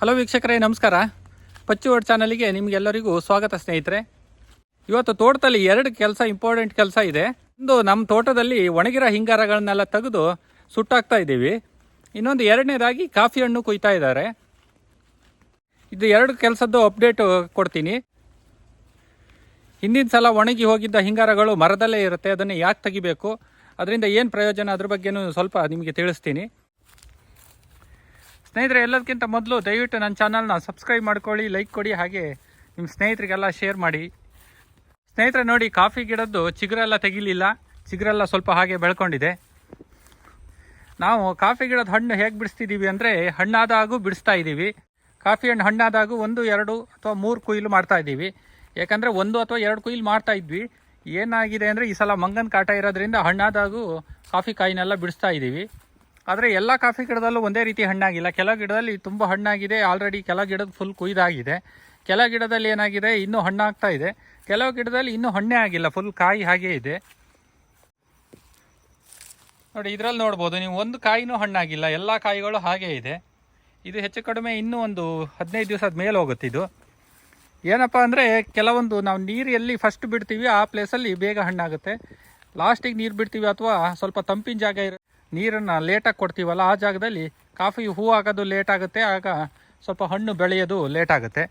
Hello ವೀಕ್ಷಕರೇ, ನಮಸ್ಕಾರ. ಪಚ್ಚು ಚಾನಲಿಗೆ ನಿಮಗೆಲ್ಲರಿಗೂ ಸ್ವಾಗತ ಸ್ನೇಹಿತರೆ. ಇವತ್ತು ತೋಟದಲ್ಲಿ ಎರಡು ಕೆಲಸ ಇಂಪಾರ್ಟೆಂಟ್ ಕೆಲಸ ಇದೆ. ಒಂದು ನಮ್ಮ ತೋಟದಲ್ಲಿ ಒಣಗಿರೋ ಹಿಂಗಾರಗಳನ್ನೆಲ್ಲ ತೆಗೆದು ಸುಟ್ಟಾಕ್ತಾ ಇದ್ದೀವಿ. ಇನ್ನೊಂದು ಎರಡನೇದಾಗಿ ಕಾಫಿ ಹಣ್ಣು ಕುಯ್ತಾ ಇದ್ದಾರೆ. ಇದು ಎರಡು ಕೆಲಸದ್ದು ಅಪ್ಡೇಟ್ ಕೊಡ್ತೀನಿ. ಹಿಂದಿನ ಸಲ ಒಣಗಿ ಹೋಗಿದ್ದ ಹಿಂಗಾರಗಳು ಮರದಲ್ಲೇ ಇರುತ್ತೆ. ಅದನ್ನು ಯಾಕೆ ತೆಗಿಬೇಕು? ಅದರಿಂದ ಏನು ಪ್ರಯೋಜನ? ಅದ್ರ ಬಗ್ಗೆನೂ ಸ್ವಲ್ಪ ನಿಮಗೆ ತಿಳಿಸ್ತೀನಿ. ಸ್ನೇಹಿತರೆ ಎಲ್ಲದಕ್ಕಿಂತ ಮೊದಲು ದಯವಿಟ್ಟು ನನ್ನ ಚಾನಲ್ನ ಸಬ್ಸ್ಕ್ರೈಬ್ ಮಾಡ್ಕೊಳ್ಳಿ, ಲೈಕ್ ಕೊಡಿ, ಹಾಗೆ ನಿಮ್ಮ ಸ್ನೇಹಿತರಿಗೆಲ್ಲ ಶೇರ್ ಮಾಡಿ. ಸ್ನೇಹಿತರೆ, ನೋಡಿ, ಕಾಫಿ ಗಿಡದ್ದು ಚಿಗುರೆಲ್ಲ ತೆಗಿಲಿಲ್ಲ. ಚಿಗುರೆಲ್ಲ ಸ್ವಲ್ಪ ಹಾಗೆ ಬೆಳ್ಕೊಂಡಿದೆ. ನಾವು ಕಾಫಿ ಗಿಡದ ಹಣ್ಣು ಹೇಗೆ ಬಿಡಿಸ್ತಿದ್ದೀವಿ ಅಂದರೆ, ಹಣ್ಣಾದಾಗೂ ಬಿಡಿಸ್ತಾ ಇದ್ದೀವಿ ಕಾಫಿ ಹಣ್ಣು ಹಣ್ಣಾದಾಗೂ ಒಂದು, ಎರಡು ಅಥವಾ ಮೂರು ಕುಯ್ಲು ಮಾಡ್ತಾ ಇದ್ದೀವಿ ಯಾಕಂದರೆ ಒಂದು ಅಥವಾ ಎರಡು ಕುಯ್ಲು ಮಾಡ್ತಾ ಇದ್ವಿ. ಏನಾಗಿದೆ ಅಂದರೆ, ಈ ಸಲ ಮಂಗನ ಕಾಟ ಇರೋದ್ರಿಂದ ಹಣ್ಣಾದಾಗೂ ಕಾಫಿ ಕಾಯಿನೆಲ್ಲ ಬಿಡಿಸ್ತಾ ಇದ್ದೀವಿ ಆದರೆ ಎಲ್ಲ ಕಾಫಿ ಗಿಡದಲ್ಲೂ ಒಂದೇ ರೀತಿ ಹಣ್ಣಾಗಿಲ್ಲ. ಕೆಲ ಗಿಡದಲ್ಲಿ ತುಂಬ ಹಣ್ಣಾಗಿದೆ. ಆಲ್ರೆಡಿ ಕೆಲ ಗಿಡದ ಫುಲ್ ಕುಯ್ದಾಗಿದೆ. ಕೆಲ ಗಿಡದಲ್ಲಿ ಏನಾಗಿದೆ? ಇನ್ನೂ ಹಣ್ಣಾಗ್ತಾ ಇದೆ. ಕೆಲವು ಗಿಡದಲ್ಲಿ ಇನ್ನೂ ಹಣ್ಣೇ ಆಗಿಲ್ಲ. ಫುಲ್ ಕಾಯಿ ಹಾಗೇ ಇದೆ. ನೋಡಿ, ಇದರಲ್ಲಿ ನೋಡ್ಬೋದು. ನೀವು ಒಂದು ಕಾಯಿನೂ ಹಣ್ಣಾಗಿಲ್ಲ. ಎಲ್ಲ ಕಾಯಿಗಳು ಹಾಗೇ ಇದೆ. ಇದು ಹೆಚ್ಚು ಕಡಿಮೆ ಇನ್ನೂ ಒಂದು ಹದಿನೈದು ದಿವಸದ ಮೇಲೆ ಹೋಗುತ್ತೆ ಇದು. ಏನಪ್ಪ ಅಂದರೆ, ಕೆಲವೊಂದು ನಾವು ನೀರು ಎಲ್ಲಿ ಫಸ್ಟ್ ಬಿಡ್ತೀವಿ, ಆ ಪ್ಲೇಸಲ್ಲಿ ಬೇಗ ಹಣ್ಣಾಗುತ್ತೆ. ಲಾಸ್ಟಿಗೆ ನೀರು ಬಿಡ್ತೀವಿ ಅಥವಾ ಸ್ವಲ್ಪ ತಂಪಿನ ಜಾಗ ಇರೋ ನೀರನ್ನು ಲೇಟಾಗಿ ಕೊಡ್ತೀವಲ್ಲ ಆ ಜಾಗದಲ್ಲಿ ಕಾಫಿ ಹೂ ಆಗೋದು ಲೇಟ್ ಆಗುತ್ತೆ, ಆಗ ಸ್ವಲ್ಪ ಹಣ್ಣು ಬೆಳೆಯೋದು ಲೇಟ್ ಆಗುತ್ತೆ.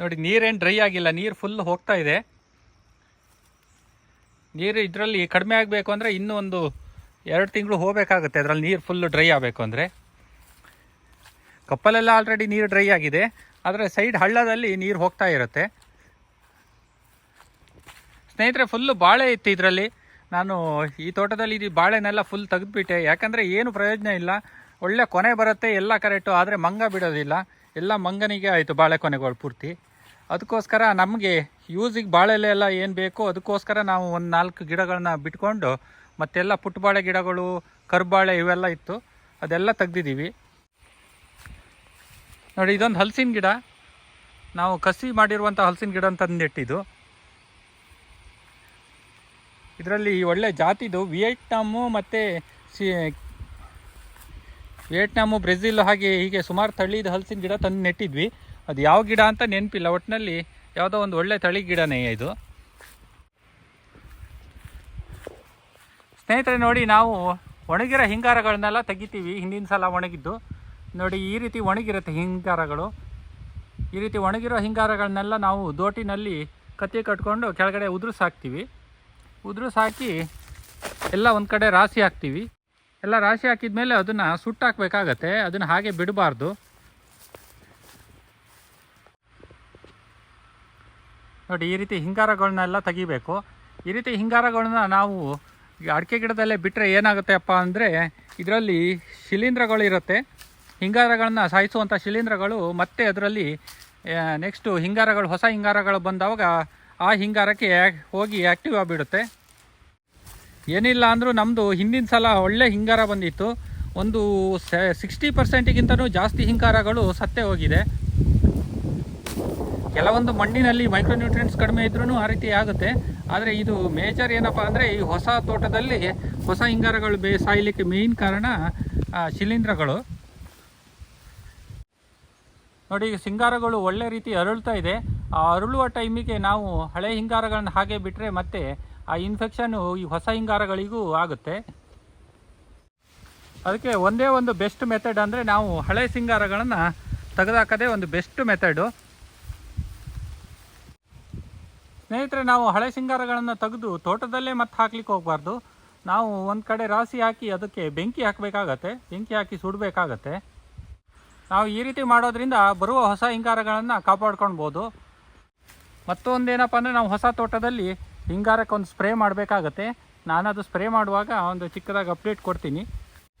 ನೋಡಿ, ನೀರೇನು ಡ್ರೈ ಆಗಿಲ್ಲ, ನೀರು ಫುಲ್ ಹೋಗ್ತಾ ಇದೆ. ನೀರು ಇದರಲ್ಲಿ ಕಡಿಮೆ ಆಗಬೇಕು ಅಂದರೆ ಇನ್ನೂ ಒಂದು ಎರಡು ತಿಂಗಳು ಹೋಗಬೇಕಾಗುತ್ತೆ, ಅದರಲ್ಲಿ ನೀರು ಫುಲ್ಲು ಡ್ರೈ ಆಗಬೇಕು ಅಂದರೆ. ಕಪ್ಪಲೆಲ್ಲ ಆಲ್ರೆಡಿ ನೀರು ಡ್ರೈ ಆಗಿದೆ, ಆದರೆ ಸೈಡ್ ಹಳ್ಳದಲ್ಲಿ ನೀರು ಹೋಗ್ತಾ ಇರುತ್ತೆ. ಸ್ನೇಹಿತರೆ ಫುಲ್ಲು ಬಾಳೆ ಇತ್ತು ಇದರಲ್ಲಿ. ನಾನು ಈ ತೋಟದಲ್ಲಿ ಇದು ಬಾಳೆನೆಲ್ಲ ಫುಲ್ ತೆಗೆದುಬಿಟ್ಟೆ. ಯಾಕಂದರೆ ಏನು ಪ್ರಯೋಜನ ಇಲ್ಲ. ಒಳ್ಳೆ ಕೊನೆ ಬರುತ್ತೆ, ಎಲ್ಲ ಕರೆಕ್ಟು ಆದರೆ ಮಂಗ ಬಿಡೋದಿಲ್ಲ. ಎಲ್ಲ ಮಂಗನಿಗೆ ಆಯಿತು ಬಾಳೆ ಕೊನೆಗಳು ಪೂರ್ತಿ. ಅದಕ್ಕೋಸ್ಕರ ನಮಗೆ ಯೂಸಿಗೆ ಬಾಳೆಲೆ ಎಲ್ಲ ಏನು ಬೇಕೋ ಅದಕ್ಕೋಸ್ಕರ ನಾವು ಒಂದು ನಾಲ್ಕು ಗಿಡಗಳನ್ನ ಬಿಟ್ಕೊಂಡು, ಮತ್ತೆಲ್ಲ ಪುಟ್ಟಬಾಳೆ ಗಿಡಗಳು, ಕರ್ಬಾಳೆ ಇವೆಲ್ಲ ಇತ್ತು. ಅದೆಲ್ಲ ತೆಗ್ದಿದ್ದೀವಿ. ನೋಡಿ, ಇದೊಂದು ಹಲಸಿನ ಗಿಡ. ನಾವು ಕಸಿ ಮಾಡಿರುವಂಥ ಹಲಸಿನ ಗಿಡ ಅಂತ ನೆಟ್ಟಿದ್ದು ಇದರಲ್ಲಿ ಒಳ್ಳೆ ಜಾತಿದು ವಿಯೆಟ್ನಾಮು ಮತ್ತು ಸಿ ವಿಯೆಟ್ನಾಮು, ಬ್ರೆಜಿಲ್ ಹಾಗೆ ಹೀಗೆ ಸುಮಾರು ತಳಿದ ಹಲಸಿನ ಗಿಡ ತಂದು ನೆಟ್ಟಿದ್ವಿ. ಅದು ಯಾವ ಗಿಡ ಅಂತ ನೆನಪಿಲ್ಲ ಒಟ್ಟಿನಲ್ಲಿ ಯಾವುದೋ ಒಂದು ಒಳ್ಳೆ ತಳಿ ಗಿಡನೇ ಇದು. ಸ್ನೇಹಿತರೆ, ನೋಡಿ ನಾವು ಒಣಗಿರೋ ಹಿಂಗಾರಗಳನ್ನೆಲ್ಲ ತೆಗಿತೀವಿ. ಹಿಂದಿನ ಸಲ ಒಣಗಿದ್ದು. ನೋಡಿ, ಈ ರೀತಿ ಒಣಗಿರುತ್ತೆ ಹಿಂಗಾರಗಳು. ಈ ರೀತಿ ಒಣಗಿರೋ ಹಿಂಗಾರಗಳನ್ನೆಲ್ಲ ನಾವು ದೋಟಿನಲ್ಲಿ ಕತ್ತಿ ಕಟ್ಕೊಂಡು ಕೆಳಗಡೆ ಉದುರಿಸಿ ಹಾಕ್ತೀವಿ ಉದುರಿಸಿ ಹಾಕಿ ಎಲ್ಲ ಒಂದು ಕಡೆ ರಾಶಿ ಹಾಕ್ತೀವಿ. ಎಲ್ಲ ರಾಶಿ ಹಾಕಿದ ಮೇಲೆ ಅದನ್ನು ಸುಟ್ಟಾಕಬೇಕಾಗತ್ತೆ ಅದನ್ನು ಹಾಗೆ ಬಿಡಬಾರ್ದು. ನೋಡಿ, ಈ ರೀತಿ ಹಿಂಗಾರಗಳನ್ನೆಲ್ಲ ತೆಗಿಬೇಕು. ಈ ರೀತಿ ಹಿಂಗಾರಗಳನ್ನ ನಾವು ಅಡಿಕೆ ಗಿಡದಲ್ಲೇ ಬಿಟ್ಟರೆ ಏನಾಗುತ್ತೆ ಅಪ್ಪ ಅಂದರೆ, ಇದರಲ್ಲಿ ಶಿಲೀಂಧ್ರಗಳಿರುತ್ತೆ ಹಿಂಗಾರಗಳನ್ನ ಸಾಯಿಸುವಂಥ ಶಿಲೀಂಧ್ರಗಳು ಮತ್ತೆ ಅದರಲ್ಲಿ ನೆಕ್ಸ್ಟು ಹಿಂಗಾರಗಳು, ಹೊಸ ಹಿಂಗಾರಗಳು ಬಂದವಾಗ ಆ ಹಿಂಗಾರಕ್ಕೆ ಹೋಗಿ ಆ್ಯಕ್ಟಿವ್ ಆಗಿಬಿಡುತ್ತೆ. ಏನಿಲ್ಲ ಅಂದರೂ ನಮ್ಮದು ಹಿಂದಿನ ಸಲ ಒಳ್ಳೆ ಹಿಂಗಾರ ಬಂದಿತ್ತು. ಒಂದು ಸಿಕ್ಸ್ಟಿ ಪರ್ಸೆಂಟಿಗಿಂತನೂ ಜಾಸ್ತಿ ಹಿಂಗಾರಗಳು ಸತ್ತೇ ಹೋಗಿದೆ. ಕೆಲವೊಂದು ಮಣ್ಣಿನಲ್ಲಿ ಮೈಕ್ರೋನ್ಯೂಟ್ರಿಯೆಂಟ್ಸ್ ಕಡಿಮೆ ಇದ್ರೂ ಆ ರೀತಿ ಆಗುತ್ತೆ. ಆದರೆ ಇದು ಮೇಜರ್ ಏನಪ್ಪ ಅಂದರೆ ಈ ಹೊಸ ತೋಟದಲ್ಲಿ ಹೊಸ ಹಿಂಗಾರಗಳು ಬೇ ಸಾಯಲಿಕ್ಕೆ ಮೇಯ್ನ್ ಕಾರಣ ಶಿಲೀಂಧ್ರಗಳು. ನೋಡಿ ಸಿಂಗಾರಗಳು ಒಳ್ಳೆ ರೀತಿ ಅರಳ್ತಾ ಇದೆ. ಅರಳುವ ಟೈಮಿಗೆ ನಾವು ಹಳೆ ಹಿಂಗಾರಗಳನ್ನು ಹಾಗೆ ಬಿಟ್ಟರೆ ಮತ್ತೆ ಆ ಇನ್ಫೆಕ್ಷನ್ನು ಈ ಹೊಸ ಹಿಂಗಾರಗಳಿಗೂ ಆಗುತ್ತೆ. ಅದಕ್ಕೆ ಒಂದೇ ಒಂದು ಬೆಸ್ಟ್ ಮೆಥಡ್ ಅಂದರೆ ನಾವು ಹಳೆ ಸಿಂಗಾರಗಳನ್ನು ತೆಗೆದಾಕದೇ ಒಂದು ಬೆಸ್ಟ್ ಮೆಥಡು ಸ್ನೇಹಿತರೆ, ನಾವು ಹಳೆ ಸಿಂಗಾರಗಳನ್ನು ತೆಗೆದು ತೋಟದಲ್ಲೇ ಮತ್ತೆ ಹಾಕ್ಲಿಕ್ಕೆ ಹೋಗಬಾರ್ದು. ನಾವು ಒಂದು ಕಡೆ ರಾಶಿ ಹಾಕಿ ಅದಕ್ಕೆ ಬೆಂಕಿ ಹಾಕಬೇಕಾಗತ್ತೆ, ಬೆಂಕಿ ಹಾಕಿ ಸುಡಬೇಕಾಗತ್ತೆ. ನಾವು ಈ ರೀತಿ ಮಾಡೋದ್ರಿಂದ ಬರುವ ಹೊಸ ಹಿಂಗಾರಗಳನ್ನು ಕಾಪಾಡ್ಕೊಳ್ಬೋದು. ಮತ್ತೊಂದೇನಪ್ಪ ಅಂದರೆ ನಾವು ಹೊಸ ತೋಟದಲ್ಲಿ ಹಿಂಗಾರಕ್ಕೆ ಒಂದು ಸ್ಪ್ರೇ ಮಾಡಬೇಕಾಗತ್ತೆ. ಅದು ಸ್ಪ್ರೇ ಮಾಡುವಾಗ ಒಂದು ಚಿಕ್ಕದಾಗಿ ಅಪ್ಡೇಟ್ ಕೊಡ್ತೀನಿ.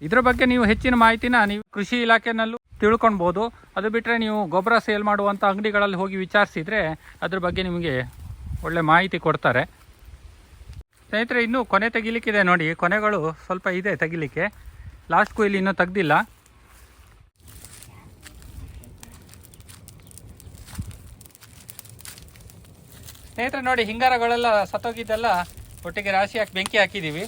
ಇದ್ರ ಬಗ್ಗೆ ನೀವು ಹೆಚ್ಚಿನ ಮಾಹಿತಿನ ನೀವು ಕೃಷಿ ಇಲಾಖೆನಲ್ಲೂ ತಿಳ್ಕೊಳ್ಬೋದು ಅದು ಬಿಟ್ಟರೆ ನೀವು ಗೊಬ್ಬರ ಸೇಲ್ ಮಾಡುವಂಥ ಅಂಗಡಿಗಳಲ್ಲಿ ಹೋಗಿ ವಿಚಾರಿಸಿದರೆ ಅದ್ರ ಬಗ್ಗೆ ನಿಮಗೆ ಒಳ್ಳೆ ಮಾಹಿತಿ ಕೊಡ್ತಾರೆ. ಸ್ನೇಹಿತರೆ, ಇನ್ನೂ ಕೊನೆ ತೆಗಿಲಿಕ್ಕಿದೆ ನೋಡಿ. ಕೊನೆಗಳು ಸ್ವಲ್ಪ ಇದೆ ತೆಗಿಲಿಕ್ಕೆ. ಲಾಸ್ಟ್ ಕೊಯ್ಲಿ ಇನ್ನೂ ತೆಗ್ದಿಲ್ಲ. ಸ್ನೇಹಿತರೆ, ನೋಡಿ, ಹಿಂಗಾರಗಳೆಲ್ಲ ಸತ್ತೋಗಿದ್ದೆಲ್ಲ ಒಟ್ಟಿಗೆ ರಾಶಿ ಹಾಕಿ ಬೆಂಕಿ ಹಾಕಿದ್ದೀವಿ.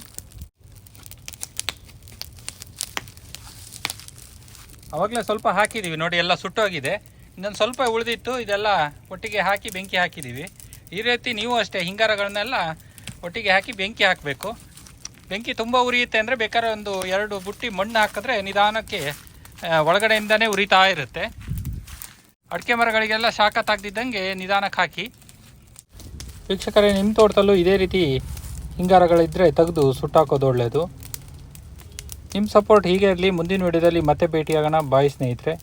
ಅವಾಗಲೇ ಸ್ವಲ್ಪ ಹಾಕಿದ್ದೀವಿ. ನೋಡಿ, ಎಲ್ಲ ಸುಟ್ಟೋಗಿದೆ. ಇನ್ನೊಂದು ಸ್ವಲ್ಪ ಉಳಿದಿತ್ತು. ಇದೆಲ್ಲ ಒಟ್ಟಿಗೆ ಹಾಕಿ ಬೆಂಕಿ ಹಾಕಿದ್ದೀವಿ. ಈ ರೀತಿ ನೀವು ಅಷ್ಟೇ ಹಿಂಗಾರಗಳನ್ನೆಲ್ಲ ಒಟ್ಟಿಗೆ ಹಾಕಿ ಬೆಂಕಿ ಹಾಕಬೇಕು. ಬೆಂಕಿ ತುಂಬ ಉರಿಯುತ್ತೆ ಅಂದರೆ ಬೇಕಾದ್ರೆ ಒಂದು ಎರಡು ಬುಟ್ಟಿ ಮಣ್ಣು ಹಾಕಿದ್ರೆ ನಿಧಾನಕ್ಕೆ ಒಳಗಡೆಯಿಂದನೇ ಉರಿತಾ ಇರುತ್ತೆ. ಅಡಿಕೆ ಮರಗಳಿಗೆಲ್ಲ ಶಾಖ ತಾಗ್ದಿದ್ದಂಗೆ ನಿಧಾನಕ್ಕೆ ಹಾಕಿ. ವೀಕ್ಷಕರೇ ನಿಮ್ಮ ತೋಟದಲ್ಲೂ ಇದೇ ರೀತಿ ಹಿಂಗಾರಗಳಿದ್ದರೆ ತೆಗೆದು ಸುಟ್ಟಾಕೋದು ಒಳ್ಳೆಯದು ನಿಮ್ಮ ಸಪೋರ್ಟ್ ಹೀಗೆ ಇರಲಿ, ಮುಂದಿನ ವಿಡಿಯೋದಲ್ಲಿ ಮತ್ತೆ ಭೇಟಿಯಾಗೋಣ. ಬಾಯ್ ಸ್ನೇಹಿತರೆ.